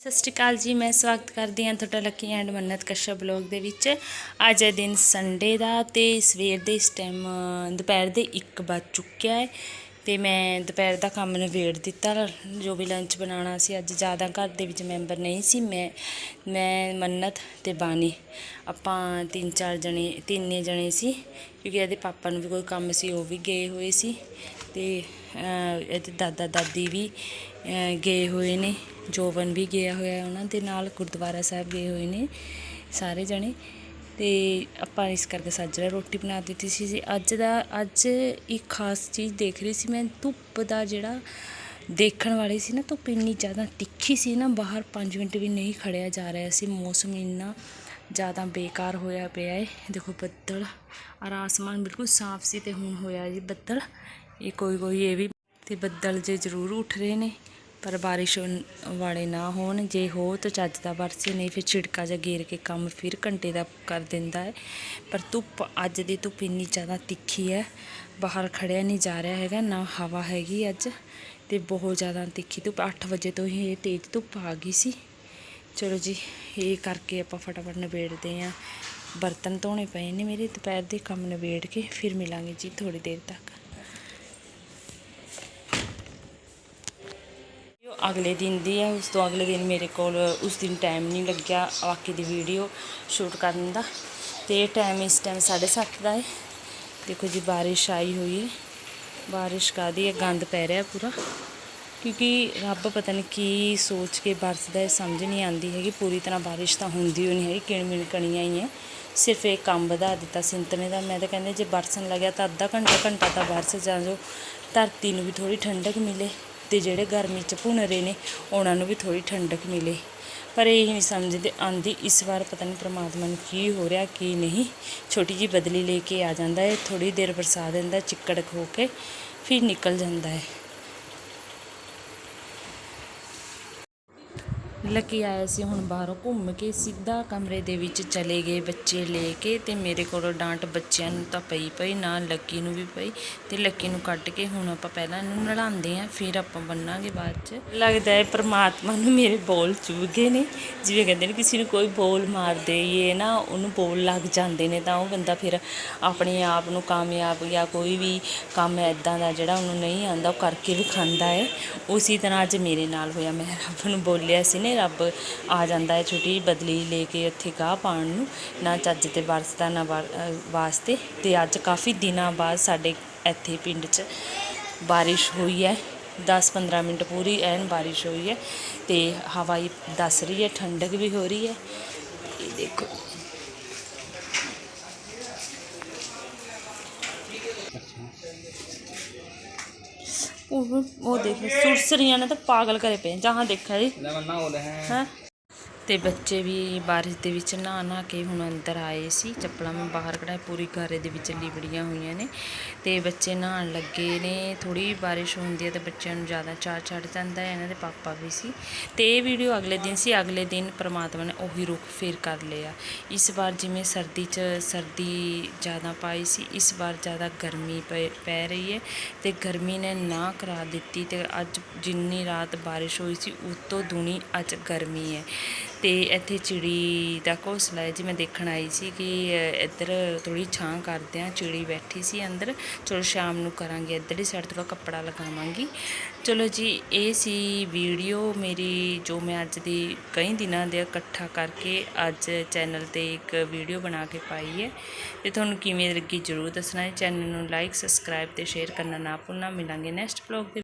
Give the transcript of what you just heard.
ਸਤਿ ਸ਼੍ਰੀ ਅਕਾਲ ਜੀ, ਮੈਂ ਸਵਾਗਤ ਕਰਦੀ ਹਾਂ ਤੁਹਾਡਾ lucky and Mannat Kashyap blog ਦੇ ਵਿੱਚ। ਅੱਜ ਹੈ ਦਿਨ ਸੰਡੇ ਦਾ ਤੇ ਸਵੇਰ ਦੇ ਇਸ ਟਾਈਮ ਦੁਪਹਿਰ ਦੇ 1 ਵੱਜ ਚੁੱਕਿਆ ਹੈ। ਅਤੇ ਮੈਂ ਦੁਪਹਿਰ ਦਾ ਕੰਮ ਨਿਬੇੜ ਦਿੱਤਾ। ਜੋ ਵੀ ਲੰਚ ਬਣਾਉਣਾ ਸੀ, ਅੱਜ ਜ਼ਿਆਦਾ ਘਰ ਦੇ ਵਿੱਚ ਮੈਂਬਰ ਨਹੀਂ ਸੀ। ਮੈਂ ਮੈਂ, ਮੰਨਤ ਅਤੇ ਬਾਣੀ। ਆਪਾਂ ਤਿੰਨ ਚਾਰ ਜਣੇ, ਤਿੰਨੇ ਜਣੇ ਸੀ, ਕਿਉਂਕਿ ਇਹਦੇ ਪਾਪਾ ਨੂੰ ਵੀ ਕੋਈ ਕੰਮ ਸੀ, ਉਹ ਵੀ ਗਏ ਹੋਏ ਸੀ। ਅਤੇ ਇਹਦੇ ਦਾਦਾ, ਦਾਦੀ ਵੀ ਗਏ ਹੋਏ ਨੇ। ਜੋਬਨ ਵੀ ਗਿਆ ਹੋਇਆ ਉਹਨਾਂ ਦੇ ਨਾਲ, ਗੁਰਦੁਆਰਾ ਸਾਹਿਬ ਗਏ ਹੋਏ ਨੇ ਸਾਰੇ ਜਣੇ। ਅਤੇ ਆਪਾਂ ਇਸ ਕਰਕੇ ਸਾਜਰਾ ਰੋਟੀ ਬਣਾ ਦਿੱਤੀ ਸੀ ਜੀ। ਅੱਜ ਦਾ, ਅੱਜ ਇੱਕ ਖਾਸ ਚੀਜ਼ ਦੇਖ ਰਹੀ ਸੀ ਮੈਂ, ਧੁੱਪ ਦਾ ਜਿਹੜਾ ਦੇਖਣ ਵਾਲੀ ਸੀ ਨਾ, ਧੁੱਪ ਇੰਨੀ ਜ਼ਿਆਦਾ ਤਿੱਖੀ ਸੀ ਨਾ, ਬਾਹਰ 5 ਮਿੰਟ ਵੀ ਨਹੀਂ ਖੜਿਆ ਜਾ ਰਿਹਾ ਸੀ। ਮੌਸਮ ਇੰਨਾ ਜ਼ਿਆਦਾ ਬੇਕਾਰ ਹੋਇਆ ਪਿਆ ਹੈ ਦੇਖੋ ਬੱਦਲ, ਔਰ ਆਸਮਾਨ ਬਿਲਕੁਲ ਸਾਫ਼ ਸੀ ਤੇ ਹੁਣ ਹੋਇਆ ਜੀ ਬੱਦਲ। ਇਹ ਕੋਈ ਕੋਈ ਇਹ ਵੀ ਤੇ ਬੱਦਲ ਜੇ ਜ਼ਰੂਰ ਉੱਠ ਰਹੇ ਨੇ। ਪਰ ਬਾਰਿਸ਼ ਵਾਲੇ ਨਾ ਹੋਣ। ਜੇ ਹੋ ਤਾਂ ਚੱਜ ਦਾ ਵਰਸੇ ਨਹੀਂ ਫਿਰ ਛਿੜਕਾ ਜਿਹਾ ਗੇਰ ਕੇ ਕੰਮ ਫਿਰ ਘੰਟੇ ਦਾ ਕਰ ਦਿੰਦਾ ਹੈ। ਪਰ ਧੁੱਪ, ਅੱਜ ਦੀ ਧੁੱਪ ਇੰਨੀ ਜ਼ਿਆਦਾ ਤਿੱਖੀ ਹੈ। ਬਾਹਰ ਖੜਿਆ ਨਹੀਂ ਜਾ ਰਿਹਾ ਹੈਗਾ, ਨਾ ਹਵਾ ਹੈਗੀ ਅੱਜ ਤੇ ਬਹੁਤ ਜ਼ਿਆਦਾ ਤਿੱਖੀ ਧੁੱਪ। 8 ਵਜੇ ਤੋਂ ਹੀ ਇਹ ਤੇਜ਼ ਧੁੱਪ ਆ ਗਈ ਸੀ। ਚਲੋ ਜੀ, ਇਹ ਕਰਕੇ ਆਪਾਂ ਫਟਾਫਟ ਨਿਬੇੜਦੇ ਆਂ ਬਰਤਨ ਧੋਣੇ ਪਏ ਨੇ ਮੇਰੇ, ਦੁਪਹਿਰ ਦੇ ਕੰਮ ਨਿਬੇੜ ਕੇ ਫਿਰ ਮਿਲਾਂਗੇ ਜੀ ਥੋੜੀ ਦੇਰ ਤੱਕ ਜੋ ਅਗਲੇ ਦਿਨ ਦੀ ਹੈ, ਉਸ ਤੋਂ ਅਗਲੇ ਦਿਨ ਮੇਰੇ ਕੋਲ ਉਸ ਦਿਨ ਟਾਈਮ ਨਹੀਂ ਲੱਗਿਆ ਬਾਕੀ ਦੀ ਵੀਡੀਓ ਸ਼ੂਟ ਕਰਨ ਦਾ। ਤੇ ਟਾਈਮ ਇਸ ਟਾਈਮ 7:30 ਦਾ ਹੈ। ਦੇਖੋ ਜੀ, ਬਾਰਿਸ਼ ਆਈ ਹੋਈ ਹੈ। ਬਾਰਿਸ਼ ਕਾਦੀ ਹੈ? ਗੰਦ ਪੈ ਰਿਹਾ ਪੂਰਾ। ਕਿਉਂਕਿ ਰੱਬ ਪਤਾ ਨਹੀਂ ਕੀ ਸੋਚ ਕੇ ਬਰਸਦਾ ਹੈ, ਸਮਝ ਨਹੀਂ ਆਉਂਦੀ ਹੈਗੀ। ਪੂਰੀ ਤਰ੍ਹਾਂ ਬਾਰਿਸ਼ ਤਾਂ ਹੁੰਦੀ ਹੋ ਨਹੀਂ ਹੈਗੀ ਕਿਣਮਿਣ ਕਣੀਆਂ ਹੀ ਹੈ। ਸਿਰਫ ਇਹ ਕੰਮ ਵਧਾ ਦਿੱਤਾ ਸਿੰਤਨੇ ਦਾ। ਮੈਂ ਤਾਂ ਕਹਿੰਦੇ ਜੇ ਬਰਸਣ ਲੱਗਿਆ ਤਾਂ ਅੱਧਾ ਘੰਟਾ ਘੰਟਾ ਤਾਂ ਬਰਸ ਜਾਂ ਜੋ ਧਰਤੀ ਨੂੰ ਵੀ ਥੋੜੀ ਠੰਡਕ ਮਿਲੇ। ਤੇ ਜਿਹੜੇ ਗਰਮੀ ਚ ਭੁੰਨ ਰਹੇ ਨੇ, ਉਹਨਾਂ ਨੂੰ ਵੀ ਥੋੜੀ ਠੰਡਕ ਮਿਲੇ। ਪਰ ਇਹ ਨਹੀਂ ਸਮਝਦੇ, ਆਂਦੀ ਇਸ ਵਾਰ ਪਤਾ ਨਹੀਂ ਪ੍ਰਮਾਤਮਾ ਨੂੰ ਕੀ ਹੋ ਰਿਹਾ, ਕੀ ਨਹੀਂ। ਛੋਟੀ ਜੀ ਬਦਲੀ ਲੈ ਕੇ ਆ ਜਾਂਦਾ ਹੈ ਥੋੜੀ ਦੇਰ ਬਰਸਾ ਦਿੰਦਾ, ਚਿੱਕੜ ਖੋ ਕੇ ਫਿਰ ਨਿਕਲ ਜਾਂਦਾ ਹੈ। ਲੱਕੀ ਆਇਆ ਸੀ ਹੁਣ ਬਾਹਰੋਂ ਘੁੰਮ ਕੇ ਸਿੱਧਾ ਕਮਰੇ ਦੇ ਵਿੱਚ ਚਲੇ ਗਏ ਬੱਚੇ ਲੈ ਕੇ ਤੇ ਮੇਰੇ ਕੋਲੋਂ ਡਾਂਟ ਬੱਚਿਆਂ ਨੂੰ ਤਾਂ ਪਈ ਪਈ, ਨਾ ਲੱਕੀ ਨੂੰ ਵੀ ਪਈ ਤੇ ਲੱਕੀ ਨੂੰ ਕੱਢ ਕੇ ਹੁਣ ਆਪਾਂ ਪਹਿਲਾਂ ਇਹਨੂੰ ਨਲਾਉਂਦੇ ਆਂ ਫਿਰ ਆਪਾਂ ਬੰਨਾਂਗੇ ਬਾਅਦ ਚ। ਲੱਗਦਾ ਹੈ ਪ੍ਰਮਾਤਮਾ ਨੂੰ ਮੇਰੇ ਬੋਲ ਚੁਭ ਗਏ ਨੇ। ਜਿਵੇਂ ਕਹਿੰਦੇ ਨੇ ਕਿਸੇ ਨੂੰ ਕੋਈ ਬੋਲ ਮਾਰਦੇ ਇਹ ਨਾ ਉਹਨੂੰ ਬੋਲ ਲੱਗ ਜਾਂਦੇ ਨੇ ਤਾਂ ਉਹ ਬੰਦਾ ਫਿਰ ਆਪਣੇ ਆਪ ਨੂੰ ਕਾਮਯਾਬ ਜਾਂ ਕੋਈ ਵੀ ਕੰਮ ਐਦਾਂ ਦਾ ਜਿਹੜਾ ਉਹਨੂੰ ਨਹੀਂ ਆਉਂਦਾ, ਉਹ ਕਰਕੇ ਵੀ ਖਾਂਦਾ ਹੈ। ਉਸੇ ਤਰ੍ਹਾਂ ਅੱਜ ਮੇਰੇ ਨਾਲ ਹੋਇਆ, ਮੈਂ ਰੱਬ ਨੂੰ ਬੋਲਿਆ ਸੀ ਨੇ ਰੱਬ ਆ ਜਾਂਦਾ ਹੈ ਛੋਟੀ ਬਦਲੀ ਲੈ ਕੇ ਉੱਥੇ ਗਾਹ ਪਾਉਣ ਨੂੰ, ਨਾ ਚੱਜ ਤੇ ਵਰਸਦਾ ਨਾ ਵਾਸਤੇ। ਤੇ ਅੱਜ ਕਾਫੀ ਦਿਨਾਂ ਬਾਅਦ ਸਾਡੇ ਇੱਥੇ ਪਿੰਡ 'ਚ ਬਾਰਿਸ਼ ਹੋਈ ਹੈ। 10-15 ਮਿੰਟ ਪੂਰੀ ਐਨ ਬਾਰਿਸ਼ ਹੋਈ ਹੈ ਤੇ ਹਵਾ ਹੀ ਦੱਸ ਰਹੀ ਹੈ, ਠੰਡਕ ਵੀ ਹੋ ਰਹੀ ਹੈ। ਇਹ ਦੇਖੋ। वो वो देखे सुरसरियाँ ने तो पागल करे पे जहाँ देखा जी हैं ਅਤੇ ਬੱਚੇ ਵੀ ਬਾਰਿਸ਼ ਦੇ ਵਿੱਚ ਨਹਾ ਨਹਾ ਕੇ ਹੁਣ ਅੰਦਰ ਆਏ ਸੀ। ਚੱਪਲਾਂ ਮੈਂ ਬਾਹਰ ਕਢਾਈ, ਪੂਰੀ ਗਾਰੇ ਦੇ ਵਿੱਚ ਲਿਬੜੀਆਂ ਹੋਈਆਂ ਨੇ ਅਤੇ ਬੱਚੇ ਨਹਾਉਣ ਲੱਗੇ ਨੇ। ਥੋੜ੍ਹੀ ਬਾਰਿਸ਼ ਹੁੰਦੀ ਹੈ ਤੇ ਬੱਚਿਆਂ ਨੂੰ ਜ਼ਿਆਦਾ ਚਾਹ ਚੜ ਜਾਂਦਾ ਹੈ, ਇਹਨਾਂ ਦੇ ਪਾਪਾ ਵੀ ਸੀ। ਅਤੇ ਇਹ ਵੀਡੀਓ ਅਗਲੇ ਦਿਨ ਸੀ, ਅਗਲੇ ਦਿਨ ਪ੍ਰਮਾਤਮਾ ਨੇ ਉਹੀ ਰੁੱਖ ਫੇਰ ਕਰ ਲਿਆ। ਇਸ ਵਾਰ ਜਿਵੇਂ ਸਰਦੀ 'ਚ ਸਰਦੀ ਜ਼ਿਆਦਾ ਪਾਈ ਸੀ, ਇਸ ਵਾਰ ਜ਼ਿਆਦਾ ਗਰਮੀ ਪੈ- ਪੈ ਰਹੀ ਹੈ ਤੇ ਗਰਮੀ ਨੇ ਨਾ ਕਰਾ ਦਿੱਤੀ ਤੇ ਅੱਜ ਜਿੰਨੀ ਰਾਤ ਬਾਰਿਸ਼ ਹੋਈ ਸੀ ਉਸ ਤੋਂ ਦੁਣੀ ਅੱਜ ਗਰਮੀ ਹੈ। ਅਤੇ ਇੱਥੇ ਚਿੜੀ ਦਾ ਘੋਂਸਲਾ ਹੈ ਜੀ, ਮੈਂ ਦੇਖਣ ਆਈ ਸੀ ਕਿ ਇੱਧਰ ਥੋੜ੍ਹੀ ਛਾਂ ਕਰਦੇ ਆ ਚਿੜੀ ਬੈਠੀ ਸੀ ਅੰਦਰ। ਚਲੋ ਸ਼ਾਮ ਨੂੰ ਕਰਾਂਗੇ ਇੱਧਰਲੀ ਸਾਈਡ ਥੋੜਾ ਕੱਪੜਾ ਲਗਾਵਾਂਗੀ। ਚਲੋ ਜੀ, ਇਹ ਸੀ ਵੀਡੀਓ ਮੇਰੀ, ਜੋ ਮੈਂ ਅੱਜ ਦੀ ਕਈ ਦਿਨਾਂ ਦੇ ਇਕੱਠਾ ਕਰਕੇ ਅੱਜ ਚੈਨਲ ਤੇ ਇੱਕ ਵੀਡੀਓ ਬਣਾ ਕੇ ਪਾਈ ਹੈ। ਤੇ ਤੁਹਾਨੂੰ ਕਿਵੇਂ ਲੱਗੀ ਜਰੂਰ ਦੱਸਣਾ ਚੈਨਲ ਨੂੰ ਲਾਈਕ, ਸਬਸਕ੍ਰਾਈਬ ਤੇ ਸ਼ੇਅਰ ਕਰਨਾ ਨਾ ਭੁੱਲਣਾ। ਮਿਲਾਂਗੇ ਨੈਕਸਟ ਵਲੌਗ ਦੇ